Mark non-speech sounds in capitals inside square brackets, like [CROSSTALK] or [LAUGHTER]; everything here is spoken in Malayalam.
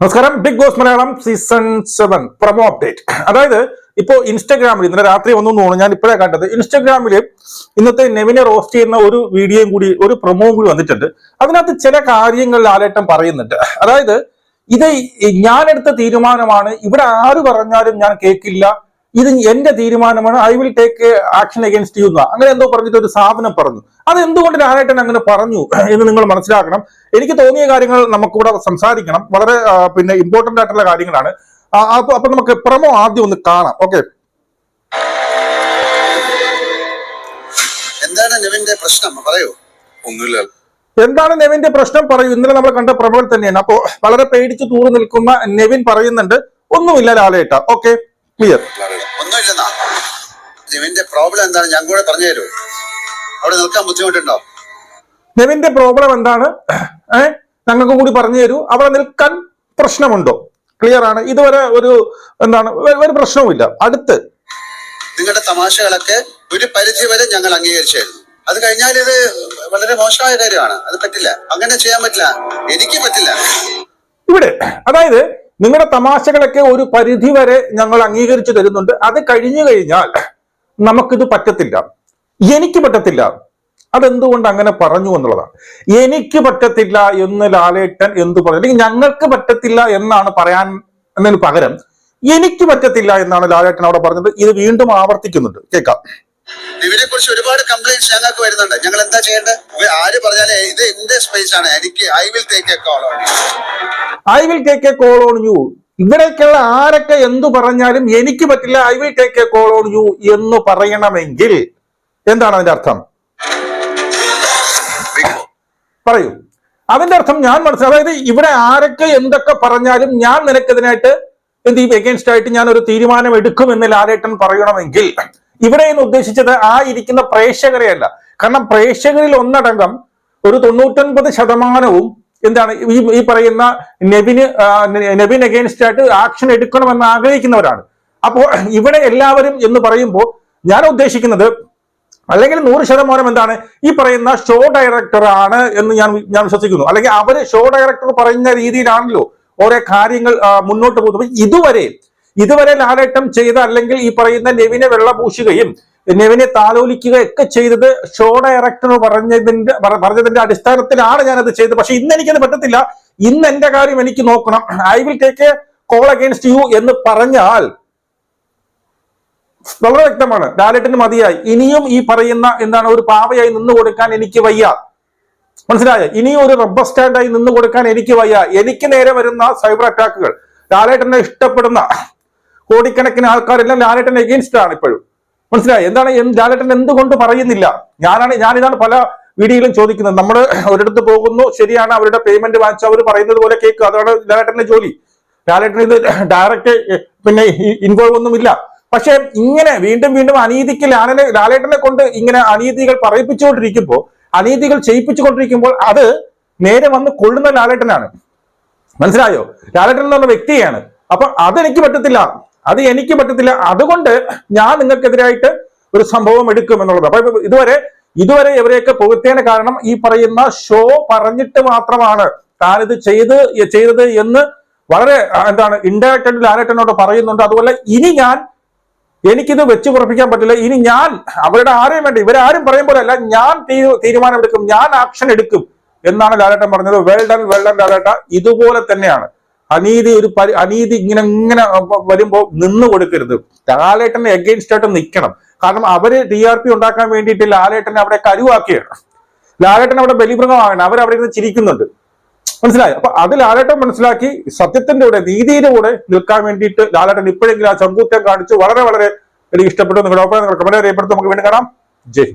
നമസ്കാരം. Bigg Boss Malayalam season seven promo update അതായത് ഇപ്പോ ഇൻസ്റ്റാഗ്രാമിൽ ഇന്നലെ രാത്രി ഒന്നും തോന്നുന്നു. ഞാൻ ഇപ്പോഴേ കണ്ടത്. ഇൻസ്റ്റാഗ്രാമിൽ ഇന്നത്തെ നെവിനെ റോസ്റ്റ് ചെയ്യുന്ന ഒരു വീഡിയോയും കൂടി ഒരു പ്രൊമോ കൂടി വന്നിട്ടുണ്ട്. അതിനകത്ത് ചില കാര്യങ്ങൾ ആലേട്ടം പറയുന്നുണ്ട്. അതായത് ഇത് എടുത്ത തീരുമാനമാണ്. ഇവിടെ ആര് പറഞ്ഞാലും ഞാൻ കേൾക്കില്ല ഇത് എന്റെ തീരുമാനമാണ് I will take action against you അങ്ങനെ എന്തോ പറഞ്ഞിട്ട് ഒരു സാധനം പറഞ്ഞു. അത് എന്തുകൊണ്ട് ലാലേട്ടൻ അങ്ങനെ പറഞ്ഞു [CLEARS THROAT] എന്ന് നിങ്ങൾ മനസ്സിലാക്കണം. എനിക്ക് തോന്നിയ കാര്യങ്ങൾ നമുക്കിവിടെ സംസാരിക്കണം. വളരെ പിന്നെ ഇമ്പോർട്ടന്റ് ആയിട്ടുള്ള കാര്യങ്ങളാണ്. അപ്പൊ നമുക്ക് പ്രമോ ആദ്യം ഒന്ന് കാണാം. ഓക്കെ എന്താണ് നിവിന്റെ പ്രശ്നം? പറയൂ. ഒന്നുമില്ല. എന്താണ് നെവിന്റെ പ്രശ്നം? പറയൂ. ഇന്നലെ നമ്മൾ കണ്ട പ്രമോൾ തന്നെയാണ്. അപ്പോ വളരെ പേടിച്ച് തൂറി നിൽക്കുന്ന നെവിൻ പറയുന്നുണ്ട് ഒന്നുമില്ല ലാലേട്ട. ഓക്കെ ക്ലിയർ ഒന്നുമില്ലെന്നാ. നിവിന്റെ പ്രോബ്ലം എന്താണ്? ഞാൻ കൂടെ പറഞ്ഞു തരൂ അവിടെ നിൽക്കാൻ ബുദ്ധിമുട്ടുണ്ടോ? നെവിന്റെ പ്രോബ്ലം എന്താണ്? ഏഹ് ഞങ്ങൾക്ക് കൂടി പറഞ്ഞു തരൂ. അവിടെ നിൽക്കാൻ പ്രശ്നമുണ്ടോ? ക്ലിയർ ആണ്. ഇതുവരെ ഒരു എന്താണ് ഒരു- പ്രശ്നവുമില്ല. അടുത്ത്. നിങ്ങളുടെ തമാശകളൊക്കെ ഒരു പരിധി വരെ ഞങ്ങൾ അംഗീകരിച്ചായിരുന്നു. അത് കഴിഞ്ഞാൽ ഇത് വളരെ മോശമായ കാര്യമാണ്. അത് പറ്റില്ല. അങ്ങനെ ചെയ്യാൻ പറ്റില്ല. എനിക്ക് പറ്റില്ല. ഇവിടെ അതായത് നിങ്ങളുടെ തമാശകളൊക്കെ ഒരു പരിധി വരെ ഞങ്ങൾ അംഗീകരിച്ചു തരുന്നുണ്ട്. അത് കഴിഞ്ഞു കഴിഞ്ഞാൽ നമുക്കിത് പറ്റത്തില്ല. എനിക്ക് പറ്റത്തില്ല. അതെന്തുകൊണ്ട് അങ്ങനെ പറഞ്ഞു എന്നുള്ളതാണ്. എനിക്ക് പറ്റത്തില്ല എന്ന് ലാലേട്ടൻ എന്ത് പറഞ്ഞു? അല്ലെങ്കിൽ ഞങ്ങൾക്ക് പറ്റത്തില്ല എന്നാണ് പറയാൻ എന്നതിന് പകരം എനിക്ക് പറ്റത്തില്ല എന്നാണ് ലാലേട്ടൻ അവിടെ പറഞ്ഞത്. ഇത് വീണ്ടും ആവർത്തിക്കുന്നുണ്ട്. കേൾക്കാം. നിവിനെ കുറിച്ച് ഒരുപാട് കംപ്ലൈന്റ്സ് ഞങ്ങൾക്ക് വരുന്നുണ്ട്. ഞങ്ങൾ എന്താ ചെയ്യേണ്ടത് ആര് പറഞ്ഞാലേ ഇത് എന്റെ സ്പേസ് ആണ്. എനിക്ക് I will take a call on I will take a call on you ഇവിടേക്കുള്ള ആരൊക്കെ എന്തു പറഞ്ഞാലും എനിക്ക് പറ്റില്ല I will take a call on you എന്ന് പറയണമെങ്കിൽ എന്താണ് അതിന്റെ അർത്ഥം? പറയൂ. അതിന്റെ അർത്ഥം ഞാൻ മനസ്സിലായി അതായത് ഇവിടെ ആരൊക്കെ എന്തൊക്കെ പറഞ്ഞാലും ഞാൻ നിനക്കെതിനായിട്ട് എന്ത് ചെയ്യും? എഗൈൻസ്റ്റ് ആയിട്ട് ഞാൻ ഒരു തീരുമാനം എടുക്കും എന്ന് ലാലേട്ടൻ പറയണമെങ്കിൽ ഇവിടെ എന്ന് ഉദ്ദേശിച്ചത് ആ ഇരിക്കുന്ന പ്രേക്ഷകരെയല്ല കാരണം പ്രേക്ഷകരിൽ ഒന്നടങ്കം ഒരു തൊണ്ണൂറ്റൊൻപത് ശതമാനവും എന്താണ് ഈ ഈ പറയുന്ന നെബിന് നെബിൻ അഗേൻസ്റ്റ് ആയിട്ട് ആക്ഷൻ എടുക്കണമെന്ന് ആഗ്രഹിക്കുന്നവരാണ്. അപ്പോൾ ഇവിടെ എല്ലാവരും എന്ന് പറയുമ്പോൾ ഞാൻ ഉദ്ദേശിക്കുന്നത് അല്ലെങ്കിൽ നൂറ് ശതമാനം എന്താണ് ഈ പറയുന്ന ഷോ ഡയറക്ടർ ആണ് എന്ന് ഞാൻ ഞാൻ വിശ്വസിക്കുന്നു. അല്ലെങ്കിൽ അവർ ഷോ ഡയറക്ടർ പറയുന്ന രീതിയിലാണല്ലോ ഓരോ കാര്യങ്ങൾ മുന്നോട്ട് പോകുന്നത്. ഇതുവരെ ഇതുവരെ ലാലേട്ടം ചെയ്ത അല്ലെങ്കിൽ ഈ പറയുന്ന നെവിനെ വെള്ളപൂശുകയും നെവിനെ താലോലിക്കുകയൊക്കെ ചെയ്തത് ഷോ ഡയറക്ടർ പറഞ്ഞതിന്റെ പറഞ്ഞതിന്റെ അടിസ്ഥാനത്തിലാണ് ഞാനത് ചെയ്തത്. പക്ഷെ ഇന്ന് എനിക്കത് പറ്റത്തില്ല. ഇന്ന് എന്റെ കാര്യം എനിക്ക് നോക്കണം. I will take a call against you എന്ന് പറഞ്ഞാൽ വളരെ വ്യക്തമാണ്. ലാലേട്ടിന് മതിയായി. ഇനിയും ഈ പറയുന്ന എന്താണ് ഒരു പാവയായി നിന്ന് കൊടുക്കാൻ എനിക്ക് വയ്യ. മനസ്സിലായോ? ഇനിയും ഒരു റബ്ബർ സ്റ്റാൻഡായി നിന്ന് കൊടുക്കാൻ എനിക്ക് വയ്യ. എനിക്ക് നേരെ വരുന്ന സൈബർ അറ്റാക്കുകൾ ലാലേട്ടനെ ഇഷ്ടപ്പെടുന്ന കോടിക്കണക്കിന് ആൾക്കാരെല്ലാം ലാലേട്ടൻ എഗെയിൻസ്റ്റ് ആണ് ഇപ്പോഴും. മനസ്സിലായി? എന്താണ് എന്ത് ലാലേട്ടൻ എന്തുകൊണ്ട് പറയുന്നില്ല? ഞാനാണ് ഞാനിതാണ് പല വീഡിയോയിലും ചോദിക്കുന്നത്. നമ്മൾ ഒരിടത്ത് പോകുന്നു ശരിയാണ് അവരുടെ പേയ്മെന്റ് വാങ്ങിച്ച് അവർ പറയുന്നത് പോലെ കേൾക്കുക. അതാണ് ലാലേട്ടന്റെ ജോലി. ലാലേട്ടൻ ഇത് ഡയറക്റ്റ് പിന്നെ ഇൻവോൾവ് ഒന്നുമില്ല. പക്ഷെ ഇങ്ങനെ വീണ്ടും വീണ്ടും അനീതിക്ക് ലാലനെ ലാലേട്ടനെ കൊണ്ട് ഇങ്ങനെ അനീതികൾ പറയിപ്പിച്ചുകൊണ്ടിരിക്കുമ്പോൾ അനീതികൾ ചെയ്യിപ്പിച്ചുകൊണ്ടിരിക്കുമ്പോൾ അത് നേരെ വന്ന് കൊള്ളുന്ന ലാലേട്ടനാണ്. മനസ്സിലായോ? ലാലേട്ടൻ എന്ന് പറഞ്ഞ വ്യക്തിയാണ്. അപ്പൊ അതെനിക്ക് പറ്റത്തില്ല. അത് എനിക്ക് പറ്റത്തില്ല. അതുകൊണ്ട് ഞാൻ നിങ്ങൾക്കെതിരായിട്ട് ഒരു സംഭവം എടുക്കും എന്നുള്ളത്. അപ്പൊ ഇതുവരെ ഇതുവരെ ഇവരെയൊക്കെ പുകഴ്ത്തേന കാരണം ഈ പറയുന്ന ഷോ പറഞ്ഞിട്ട് മാത്രമാണ് താനിത് ചെയ്ത് ചെയ്തത് എന്ന് വളരെ എന്താണ് ഇൻഡയറക്റ്റ് ആയിട്ട് പറയുന്നുണ്ട്. അതുപോലെ ഇനി ഞാൻ എനിക്കിത് വെച്ച് പുറപ്പിക്കാൻ പറ്റില്ല. ഇനി ഞാൻ അവരുടെ ആരെയും വേണ്ട. ഇവരാരും പറയും പോലെ അല്ല ഞാൻ തീരുമാനം തീരുമാനമെടുക്കും ഞാൻ ആക്ഷൻ എടുക്കും എന്നാണ് ലാലേട്ടൻ പറഞ്ഞത്. വെൽ ഡൺ വെൽ ഡൺ ലാലേട്ട. ഇതുപോലെ തന്നെയാണ്. അനീതി ഒരു അനീതി ഇങ്ങനെ ഇങ്ങനെ വരുമ്പോൾ വരുമ്പോ നിന്ന് കൊടുക്കരുത്. ലാലേട്ടനെ എഗെയിൻസ്റ്റ് ആയിട്ട് നിൽക്കണം കാരണം അവർ ടി ആർ പി ഉണ്ടാക്കാൻ വേണ്ടിയിട്ട് ലാലേട്ടനെ അവിടെ കരുവാക്കിയാണ് ലാലേട്ടൻ അവിടെ ബലിമൃഗമാകണം. അവരവിടെ ഇരുന്ന് ചിരിക്കുന്നുണ്ട്. മനസ്സിലായി? അപ്പൊ അത് ലാലേട്ടൻ മനസ്സിലാക്കി സത്യത്തിന്റെ കൂടെ നീതിയുടെ കൂടെ നിൽക്കാൻ വേണ്ടിയിട്ട് ലാലേട്ടൻ ഇപ്പോഴെങ്കിലും ആ ചങ്കൂറ്റം കാണിച്ചു വളരെ വളരെ എനിക്ക് ഇഷ്ടപ്പെട്ടു. നിങ്ങളുടെ ഒപ്പം നിങ്ങൾ കമന്റ് രേഖപ്പെടുത്തും. നമുക്ക് വീണ്ടും കാണാം. ജയ്.